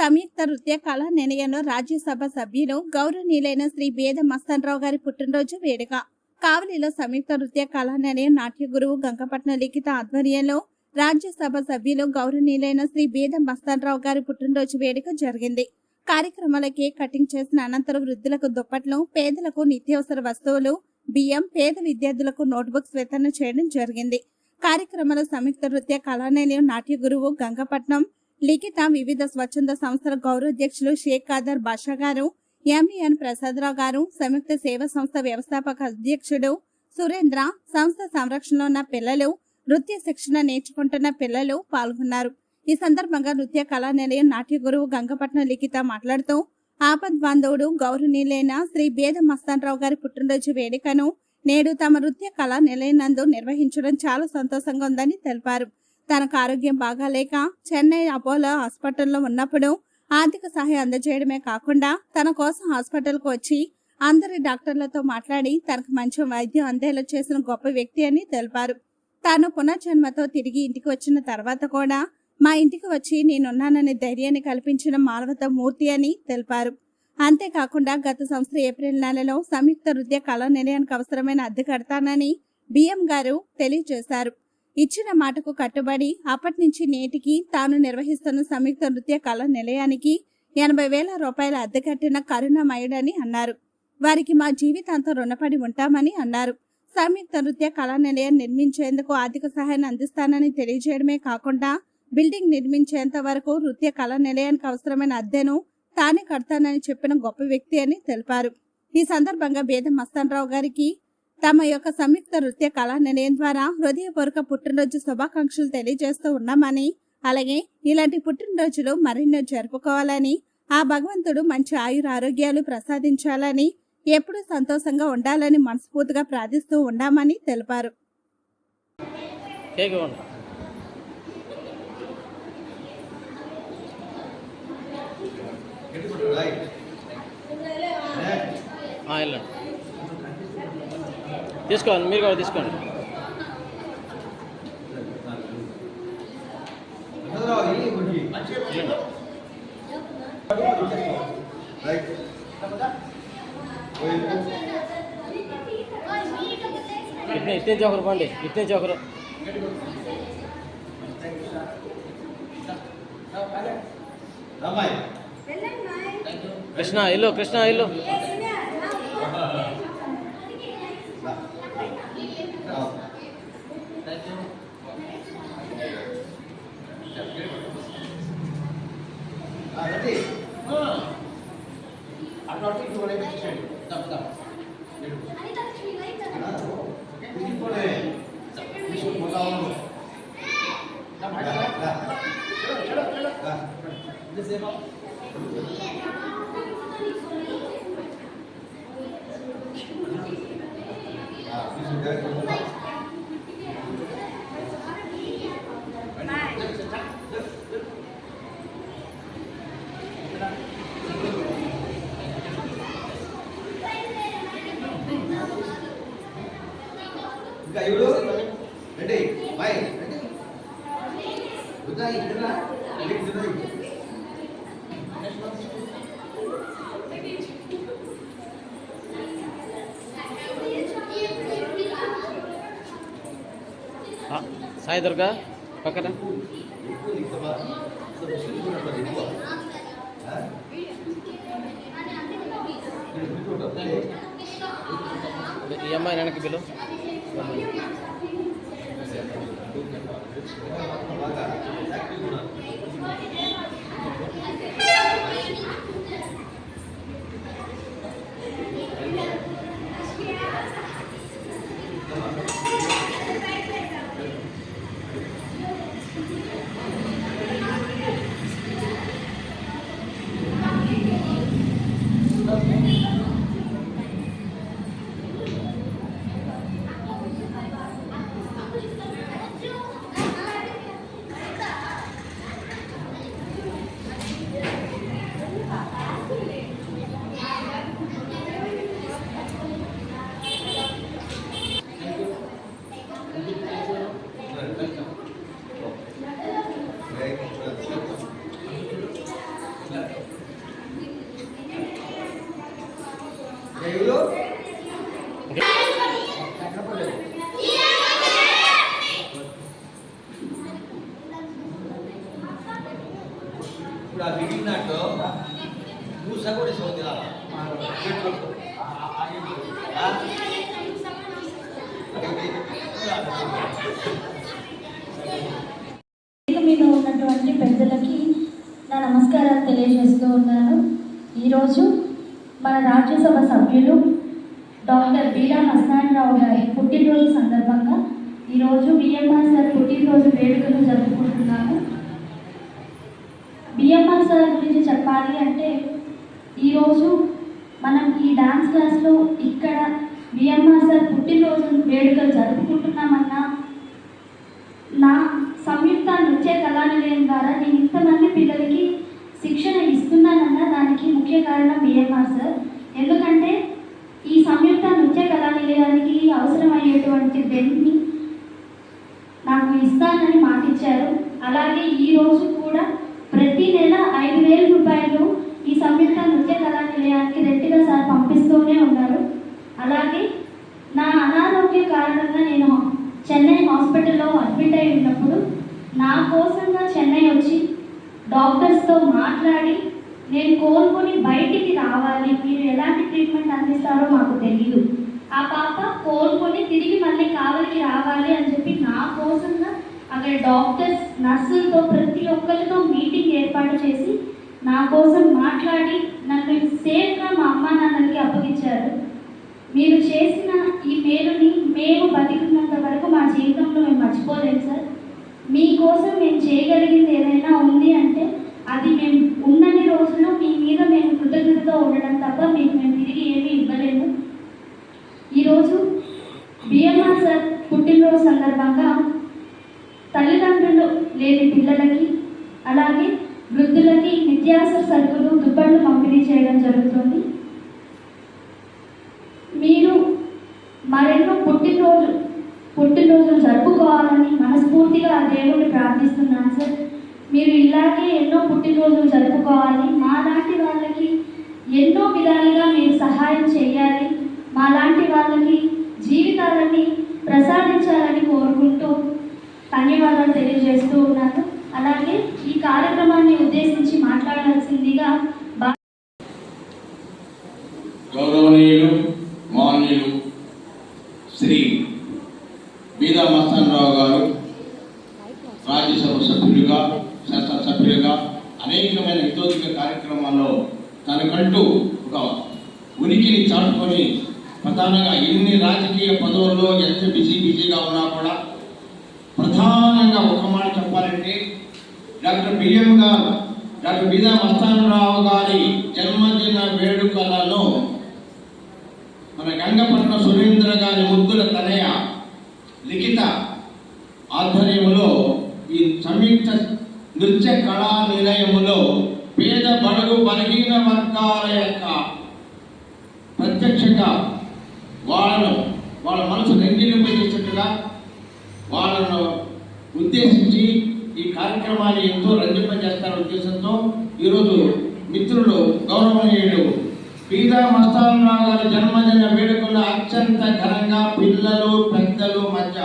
సంయుక్త నృత్య కళా నిలయంలో రాజ్యసభ సభ్యులు గౌరవనీయులైన శ్రీ బేద మస్తన్రావు గారి పుట్టినరోజు వేడుక. కావలిలో సంయుక్త నృత్య కళా నిలయం నాట్య గురువు గంగపట్న లిఖిత ఆధ్వర్యంలో రాజ్యసభ సభ్యులు గౌరవనీయులైన శ్రీ బేద మస్తన్రావు గారి పుట్టినరోజు వేడుక జరిగింది. కార్యక్రమాల కేక్ కటింగ్ చేసిన అనంతరం వృద్ధులకు దుప్పట్లు పేదలకు నిత్యావసర వస్తువులు బియ్యం పేద విద్యార్థులకు నోట్బుక్స్ వితరణ చేయడం జరిగింది. కార్యక్రమంలో సంయుక్త నృత్య కళానిలయం నాట్య గురువు గంగపట్నం లిఖిత వివిధ స్వచ్ఛంద సంస్థల గౌరవాధ్యక్షులు షేక్ ఖాదర్ బాషా గారు ఎంఈఎన్ ప్రసాదరావు గారు సంయుక్త సేవా సంస్థ వ్యవస్థాపక అధ్యక్షుడు సురేంద్ర సంస్థ సంరక్షణలో ఉన్న పిల్లలు నృత్య శిక్షణ నేర్చుకుంటున్న పిల్లలు పాల్గొన్నారు. ఈ సందర్భంగా నృత్య కళా నిలయం నాట్య గురువు గంగపట్నం లిఖిత మాట్లాడుతూ ఆపద్ బాంధవుడు గౌరవనీయులైన శ్రీ బేద మస్తాన్రావు గారి పుట్టినరోజు వేడుకను నేడు తమ నృత్య కళా నిలయనందు నిర్వహించడం చాలా సంతోషంగా ఉందని తెలిపారు. తనకు ఆరోగ్యం బాగాలేక చెన్నై అపోలో హాస్పిటల్లో ఉన్నప్పుడు ఆర్థిక సహాయం అందజేయడమే కాకుండా తన కోసం హాస్పిటల్కు వచ్చి అందరి డాక్టర్లతో మాట్లాడి తనకు మంచి వైద్యం అందేలా చేసిన గొప్ప వ్యక్తి అని తెలిపారు. తాను పునర్జన్మతో తిరిగి ఇంటికి వచ్చిన తర్వాత కూడా మా ఇంటికి వచ్చి నేనున్నాననే ధైర్యాన్ని కల్పించిన మానవత మూర్తి అని తెలిపారు. అంతేకాకుండా గత సంవత్సరం ఏప్రిల్ నెలలో సంయుక్త నృత్య కళా నిలయానికి అవసరమైన అద్దె కడతానని బిఎం గారు తెలియజేశారు. ఇచ్చిన మాటకు కట్టుబడి అప్పటి నుంచి నేటికి తాను నిర్వహిస్తున్న సంయుక్త నృత్య కళా నిలయానికి ఎనభై వేల రూపాయల అద్దె కట్టిన కరుణమయుడని అన్నారు. వారికి మా జీవితాంతం రుణపడి ఉంటామని అన్నారు. సంయుక్త నృత్య కళా నిలయం నిర్మించేందుకు ఆర్థిక సహాయాన్ని అందిస్తానని తెలియజేయడమే కాకుండా బిల్డింగ్ నిర్మించేంత వరకు నృత్య కళా నిలయానికి అవసరమైన అద్దెను తానే కడతానని చెప్పిన గొప్ప వ్యక్తి అని తెలిపారు. ఈ సందర్భంగా బేద మస్తానరావు గారికి తమ యొక్క సంయుక్త నృత్య కళా నిలయం ద్వారా హృదయపూర్వక పుట్టినరోజు శుభాకాంక్షలు తెలియజేస్తూ ఉన్నామని అలాగే ఇలాంటి పుట్టినరోజులు మరెన్నో జరుపుకోవాలని ఆ భగవంతుడు మంచి ఆయుర ఆరోగ్యాలు ప్రసాదించాలని ఎప్పుడూ సంతోషంగా ఉండాలని మనస్ఫూర్తిగా ప్రార్థిస్తూ ఉన్నామని తెలిపారు. కేక్ ఇవ్వండి ఆ, వెళ్ళండి. తీసుకోండి మీరు కూడా తీసుకోండి. ఇట్నే ఇట్నే ఒకరు పండి ఇట్నే ఒకరు కృష్ణ ఇల్లు కృష్ణ ఇల్లు. ఇంకా సాయి దుర్గా పక్కన. ఈ అమ్మాయి వెనక్కి బిల్లు అమ్మాయి తెలియజేస్తూ ఉన్నాను. ఈరోజు మన రాజ్యసభ సభ్యులు డాక్టర్ బీరా హస్నారావు గారి పుట్టినరోజు సందర్భంగా ఈరోజు బిఎంఆర్ సార్ పుట్టినరోజు వేడుకలు జరుపుకుంటున్నాము బిఎంఆర్ సార్ గురించి చెప్పాలి అంటే ఈరోజు మనం ఈ డాన్స్ క్లాస్లో ఇక్కడ బిఎంఆర్ సార్ పుట్టినరోజు వేడుకలు జరుపుకుంటున్నామన్నా నా సంయుక్త నృత్య కళానిలయం ద్వారా నేను ఇంతమంది పిల్లలకి శిక్షణ ఇస్తున్నానన్న దానికి ముఖ్య కారణం బిఎంఆర్ సార్ ఎందుకంటే ఈ సంయుక్త నృత్య కళానిలయానికి అవసరమయ్యేటువంటి బెంచ్ని నాకు ఇస్తానని మాటిచ్చారు. అలాగే ఈరోజు కూడా ప్రతి నెల ఐదు వేల రూపాయలు ఈ సంయుక్త నృత్య కళానిలయానికి రెట్టిగా సార్ పంపిస్తూనే ఉన్నారు. అలాగే నా అనారోగ్య కారణంగా నేను చెన్నై హాస్పిటల్లో అడ్మిట్ అయి ఉన్నప్పుడు నా కోసం డాక్టర్స్తో మాట్లాడి నేను కోలుకొని బయటికి రావాలి. మీరు ఎలాంటి ట్రీట్మెంట్ అందిస్తారో మాకు తెలియదు ఆ పాప కోలుకొని తిరిగి మళ్ళీ కావలికి రావాలి అని చెప్పి నా కోసంగా అక్కడ డాక్టర్స్ నర్సులతో ప్రతి ఒక్కరితో మీటింగ్ ఏర్పాటు చేసి నా కోసం మాట్లాడి నన్ను సేఫ్గా మా అమ్మ నాన్నలకి అప్పగించారు. మీరు చేసిన ఈ మేలుని మేము బతికున్నంత వరకు మా జీవితంలో మేము మర్చిపోలేము సార్. మీకోసం మేము చేయగలిగింది ఏదైనా ఉంది అంటే అది మేము ఉన్నన్ని రోజులు మీ మీద మేము కృతజ్ఞతతో ఉండడం తప్ప మీకు మేము తిరిగి ఏమీ ఇవ్వలేము ఈరోజు బిఎంఆర్ సార్ పుట్టినరోజు సందర్భంగా తల్లిదండ్రులు లేని పిల్లలకి అలాగే వృద్ధులకి నిత్యావసర సరుకులు దుప్పట్లు పంపిణీ చేయడం జరుగుతుంది మీరు మరెన్నో పుట్టినరోజు పుట్టినరోజులు జరుపుకోవాలని మనస్ఫూర్తిగా ఆ దేవుణ్ణి ప్రార్థిస్తున్నాను సార్ మీరు ఇలాగే ఎన్నో పుట్టినరోజులు జరుపుకోవాలి. మా లాంటి వాళ్ళకి ఎన్నో విధాలుగా మీరు సహాయం చేయాలి. మా లాంటి వాళ్ళకి జీవితాలని ప్రసాదించాలని కోరుకుంటూ ధన్యవాదాలు తెలియజేస్తూ ఉన్నాను. అలాగే ఈ కార్యక్రమాన్ని ఉద్దేశించి మాట్లాడాల్సిందిగా బా గౌరవనీయులు మాన్యులు శ్రీ బీదా మస్తానరావు గారు రాజ్యసభ సభ్యులుగా శాసనసభ్యులుగా అనేకమైన హితోధిక కార్యక్రమాల్లో తనకంటూ ఒక ఉనికిని చాటుకొని ప్రధానంగా ఎన్ని రాజకీయ పదవుల్లో ఎంత బిజీ బిజీగా ఉన్నా కూడా ప్రధానంగా ఒక మాట చెప్పాలంటే doctor BM garu doctor Beeda Mastanarao గారి జన్మదిన వేడుకలను మన గంగపట్నం సురేంద్ర గారి ముద్దుల తనయ లిఖిత ఆధ్వర్యంలో ఈ సంయుక్త నృత్య కళా నిలయములో పేద బడుగు బలహీన వర్గాల యొక్క ప్రత్యక్షంగా వాళ్ళను వాళ్ళ మనసు వాళ్ళను ఉద్దేశించి ఈ కార్యక్రమాన్ని ఎంతో రంజింపజేస్తారనే ఉద్దేశంతో ఈరోజు మిత్రుడు గౌరవనీయుడు పీదా మస్తానరావు గారి జన్మదిన వేడుకలు అత్యంత ఘనంగా పిల్లలు పెద్దలు మధ్య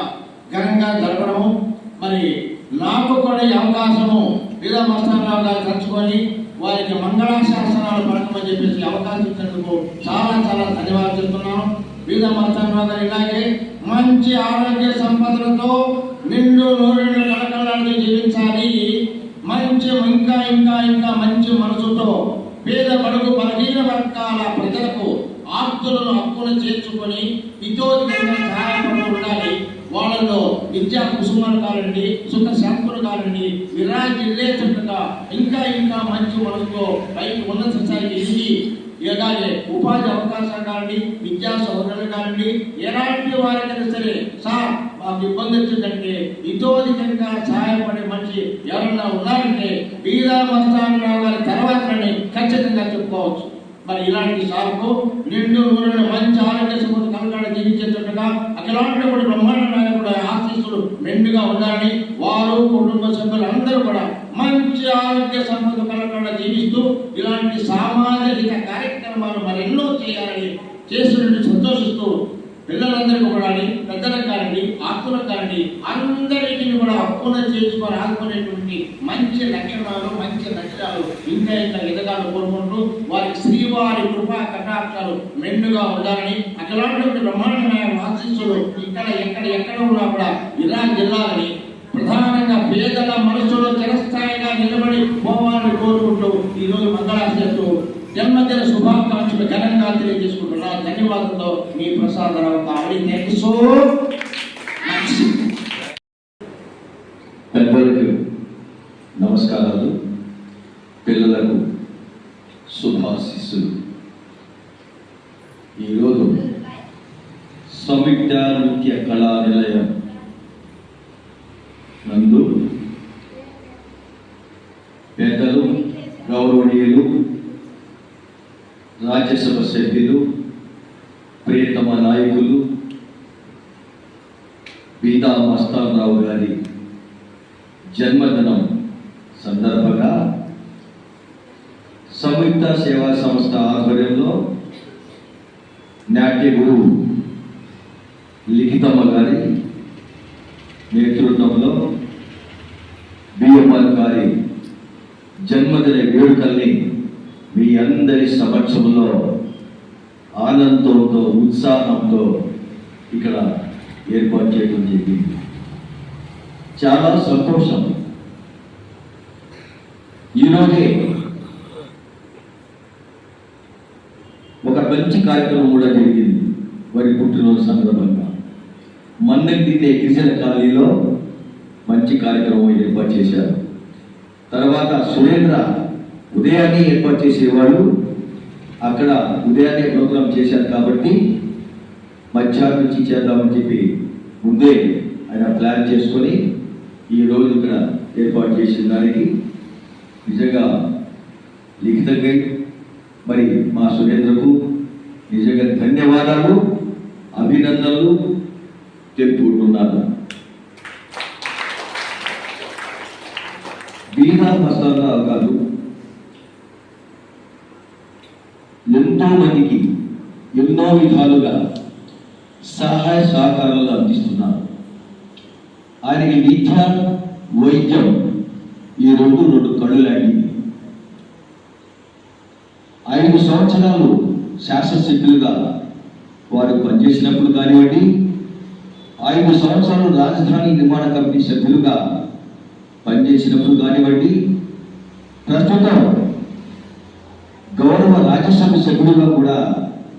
ఘనంగా జరపడము. మరి నాకు కూడా ఈ అవకాశము పీదా మస్తానురావు గారు తలుచుకొని వారికి మంగళాశాసనాలు పడకమని చెప్పేసి అవకాశం ఇచ్చినందుకు చాలా చాలా ధన్యవాదాలు చెప్తున్నాను. వివిధ మస్తానరావు ఇలాగే మంచి ఆరోగ్య సంపదలతో నిండు నూరెండు కళకళాలతో జీవించాలి. మంచి ఇంకా ఇంకా ఇంకా మంచి మనసుతో పేద బడుగు బలహీన వర్గాల ప్రజలకు ఆస్తులను హక్కును చేర్చుకొని హితోధికంగా సహాయపడుతూ ఉండాలి. వాళ్ళలో విద్యా కుసుమాలు కాలండి సుఖ శాంతులు కాలండి విరాజిల్లేటట్టుగా ఇంకా ఇంకా మంచి మనసుతో పైకి ఉన్నత స్థాయికి ఎదిగి ఇలాగే ఉపాధి అవకాశాలు కానివ్వండి విద్యా సౌకర్యాలు కానివ్వండి ఎలాంటి వారికైనా సరే సార్ మాకు ఇబ్బంది వచ్చిందంటే ఇతోధికంగా సహాయపడే మనిషి ఎవరన్నా ఉన్నారంటే బీదా మస్తానరావు గారి తర్వాతని ఖచ్చితంగా చెప్పుకోవచ్చు. మరి ఇలాంటి సార్కు నిండు నూనె మంచి ఆరోగ్య సమృద్ధి కలగాడ జీవించేటట్టుగా అఖిలాంటి కూడా బ్రహ్మాండ నాయకుడు ఆశీస్సులు మెండుగా ఉండాలని వారు కుటుంబ సభ్యులు అందరూ కూడా మంచి ఆరోగ్య సంపద కలగాడ జీవిస్తూ ఇలాంటి సామాజిక కార్యక్రమాలు మరెన్నో చేయాలని చేస్తున్నట్టు సంతోషిస్తూ పిల్లలందరికీ కూడా పెద్దలకు కానివ్వండి ఆత్మలకు కానివ్వండి అందరికీ కూడా అప్పున చేసుకొని ఆదుకునేటువంటి మంచి లక్షణాలు మంచి లక్షణాలు ఇంకా ఇంకా ఎదగాలని కోరుకుంటూ వారికి శ్రీవారి కృపా కటాక్షాలు మెండుగా ఉండాలని అట్లాంటి బ్రహ్మాండమైన ఆశీస్సులు ఇక్కడ ఎక్కడ ఎక్కడ ఉన్నా కూడా ఇలా జిల్లాలని ప్రధానంగా పేదల మనసులో చిరస్థాయిగా నిలబడి పోవాలని కోరుకుంటూ ఈరోజు రోజు జన్మదిన శుభాకాంక్షలు ఘనంగా తెలియజేసుకుంటున్నా ధన్యవాదంతో మీ ప్రసాదరావు కావడి థ్యాంక్ సో పెద్దలకు నమస్కారాలు. పిల్లలకు శుభాశిస్సులు. ఈరోజు సంయుక్త నృత్య కళా నిలయం నందు పెద్దలు గౌరవనీయులు రాజ్యసభ సభ్యులు ప్రియతమ నాయకులు బీదా మస్తానరావు గారి జన్మదినం సందర్భంగా సంయుక్త సేవా సంస్థ ఆధ్వర్యంలో నాట్య గురువు లిఖితమ్మ గారి నేతృత్వంలో బిఎంఆర్ గారి జన్మదిన మీ అందరి సమక్షంలో ఆనందంతో ఉత్సాహంతో ఇక్కడ ఏర్పాటు చేయడం జరిగింది. చాలా సంతోషం. ఈరోజే ఒక మంచి కార్యక్రమం కూడా జరిగింది వారి పుట్టినరోజు సందర్భంగా. మన్నెత్తితే గిరిజన కాలనీలో మంచి కార్యక్రమం ఏర్పాటు చేశారు. తర్వాత సురేంద్ర ఉదయాన్నే ఏర్పాటు చేసేవాడు. అక్కడ ఉదయాన్నే ప్రోగ్రాం చేశారు కాబట్టి మధ్యాహ్నం నుంచి చేద్దామని చెప్పి ముందే ఆయన ప్లాన్ చేసుకొని ఈ రోజు ఇక్కడ ఏర్పాటు చేసిన దానికి నిజంగా లిఖితంగా మరి మా సురేంద్రకు నిజంగా ధన్యవాదాలు అభినందనలు తెలుపుకుంటున్నాను బీదా మసాలా గారు ఎంతో మందికి ఎన్నో విధాలుగా సహాయ సహకారాలు అందిస్తున్నారు ఆయనకి విద్య వైద్యం ఈ రెండు రెండు కళ్ళు లాంటివి ఐదు సంవత్సరాలు శాసనసభ్యులుగా వారు పనిచేసినప్పుడు కానివ్వండి ఐదు సంవత్సరాలు రాజధాని నిర్మాణ కమిటీ సభ్యులుగా పనిచేసినప్పుడు కానివ్వండి ప్రస్తుతం గౌరవ రాజ్యసభ సభ్యులుగా కూడా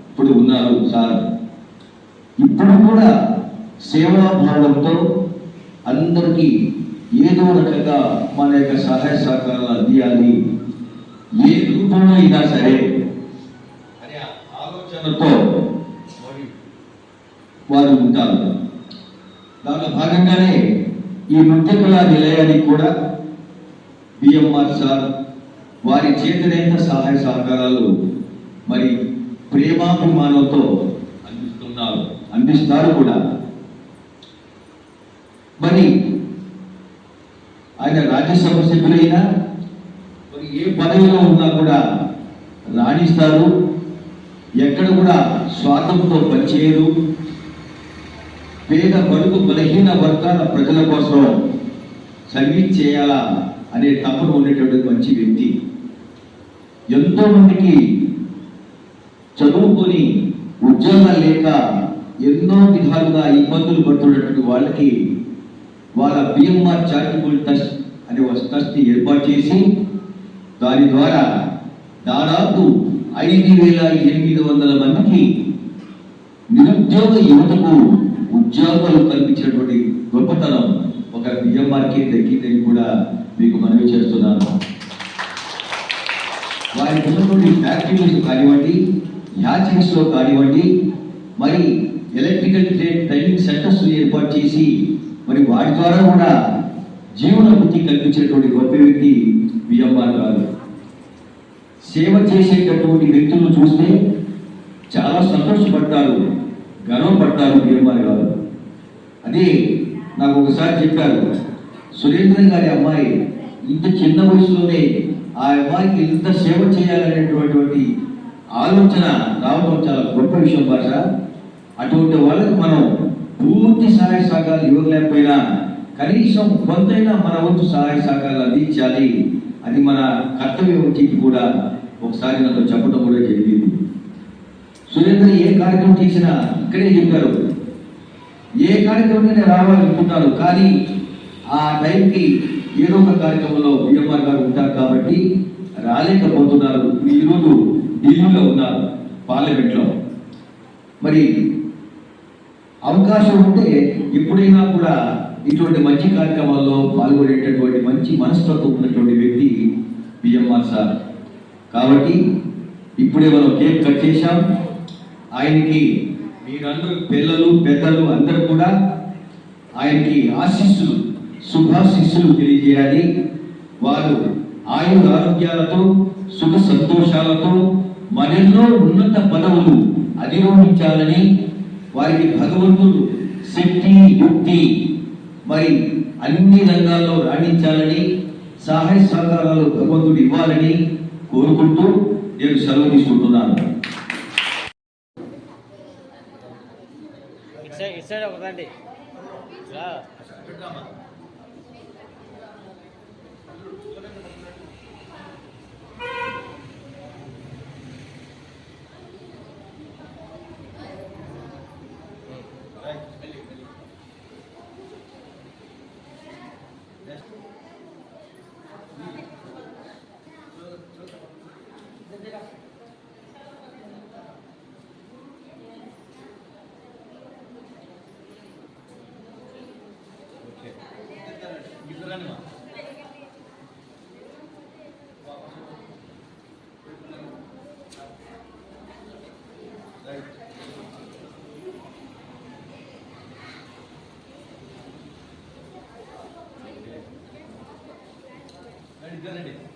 ఇప్పుడు ఉన్నారు సార్. ఇప్పుడు కూడా సేవాభావంతో అందరికీ ఏదో రకంగా మన యొక్క సహాయ సహకారాలు అందియాలి. ఏ రూపంలో అయినా సరే అనే ఆలోచనతో వారు ఉంటారు. దానిలో భాగంగానే ఈ నృత్య కళా నిలయానికి కూడా బిఎంఆర్ సార్ వారి చేతనైన సహాయ సహకారాలు మరి ప్రేమాభిమానంతో అందిస్తున్నారు అందిస్తారు కూడా. మరి ఆయన రాజ్యసభ సభ్యులైనా మరి ఏ పదవిలో ఉన్నా కూడా రాణిస్తారు ఎక్కడ కూడా స్వార్థంతో పనిచేయరు. పేద బడుగు బలహీన వర్గాల ప్రజల కోసం సర్వీస్ చేయాలా అనే తపన ఉండేటువంటి మంచి వ్యక్తి. ఎంతో మందికి చదువుకొని ఉద్యోగాలు లేక ఎన్నో విధాలుగా ఇబ్బందులు పడుతున్నటువంటి వాళ్ళకి వాళ్ళ బిఎంఆర్ చారిటబుల్ ట్రస్ట్ అనే ఒక ట్రస్ట్ని ఏర్పాటు చేసి దాని ద్వారా దాదాపు ఐదు వేల ఎనిమిది వందల మందికి నిరుద్యోగ యువతకు ఉద్యోగాలు కల్పించేటువంటి గొప్పతనం ఒక బిఎంఆర్కి దక్కిందని కూడా మీకు మనవి చేస్తున్నాను. వారి ఉన్నటువంటి ఫ్యాక్టరీస్ కానివ్వండి హ్యాచింగ్స్లో కానివ్వండి మరి ఎలక్ట్రికల్ ట్రేడ్ ట్రైనింగ్ సెంటర్స్ ఏర్పాటు చేసి మరి వాటి ద్వారా కూడా జీవన వృత్తి కల్పించేటువంటి గొప్ప వ్యక్తి బిఎంఆర్ గారు సేవ చేసేటటువంటి వ్యక్తులను చూస్తే చాలా సంతోషపడతారు గర్వపడతారు బిఎంఆర్ గారు అది నాకు ఒకసారి చెప్పారు. సురేంద్రన్ గారి అమ్మాయి ఇంత చిన్న వయసులోనే ఆ అమ్మాయికి ఇంత సేవ చేయాలనేటువంటి ఆలోచన రావడం చాలా గొప్ప విషయం భాష. అటువంటి వాళ్ళకి మనం పూర్తి సహాయ సహకారాలు ఇవ్వలేకపోయినా కనీసం కొంతైనా మన వంతు సహాయ సహకారాలు అందించాలి. అది మన కర్తవ్యం అని చెప్పి కూడా ఒకసారి నాతో చెప్పడం కూడా జరిగింది. సురేంద్ర ఏ కార్యక్రమం చేసినా ఇక్కడే చెప్పారు. ఏ కార్యక్రమంలోనే రావాలనుకుంటారు కానీ ఆ టైంకి ఏదో ఒక కార్యక్రమంలో బిఎంఆర్ గారు ఉంటారు కాబట్టి రాలేకపోతున్నారు. ఈరోజు ఢిల్లీలో ఉన్నారు పార్లమెంట్లో. మరి అవకాశం ఉంటే ఎప్పుడైనా కూడా ఇటువంటి మంచి కార్యక్రమాల్లో పాల్గొనేటటువంటి మంచి మనస్తత్వం ఉన్నటువంటి వ్యక్తి బిఎంఆర్ సార్. కాబట్టి ఇప్పుడే మనం కేక్ కట్ చేశాం. ఆయనకి మీరందరూ పిల్లలు పెద్దలు అందరూ కూడా ఆయనకి ఆశీస్సులు శుభాశీస్సులు తెలియజేయాలి. వారు ఆయుర ఆరోగ్యాలతో సుఖ సంతోషాలతో మరెన్నో ఉన్నత పదవులు అధిరోహించాలని వారికి భగవంతుడు శక్తి యుక్తి మరి అన్ని రంగాల్లో రాణించాలని సహాయ సహకారాలు భగవంతుడు ఇవ్వాలని కోరుకుంటూ నేను సెలవు తీసుకుంటున్నాను. సైడ్ ఒకదండి సైడ్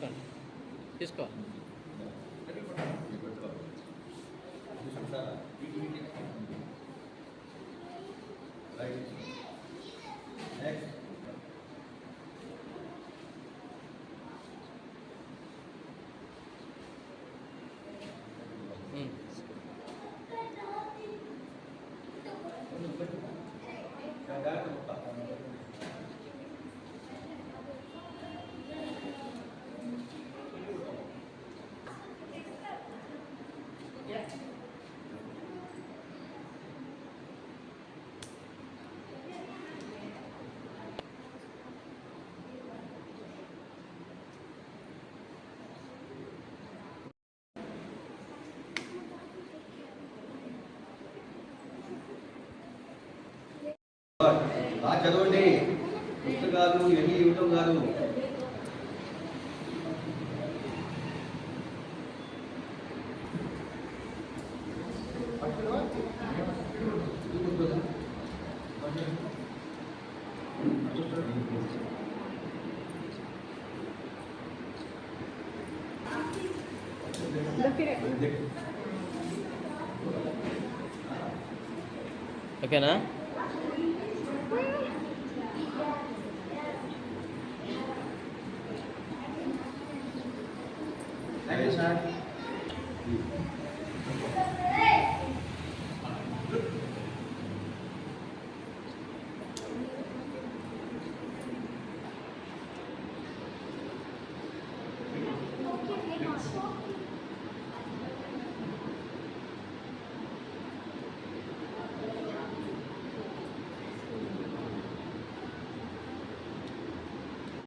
తీసుకోండి. తీసుకో. చదవండి. పుస్తకాలు ఇవన్నీ ఇవ్వటం కాదు ఓకేనా?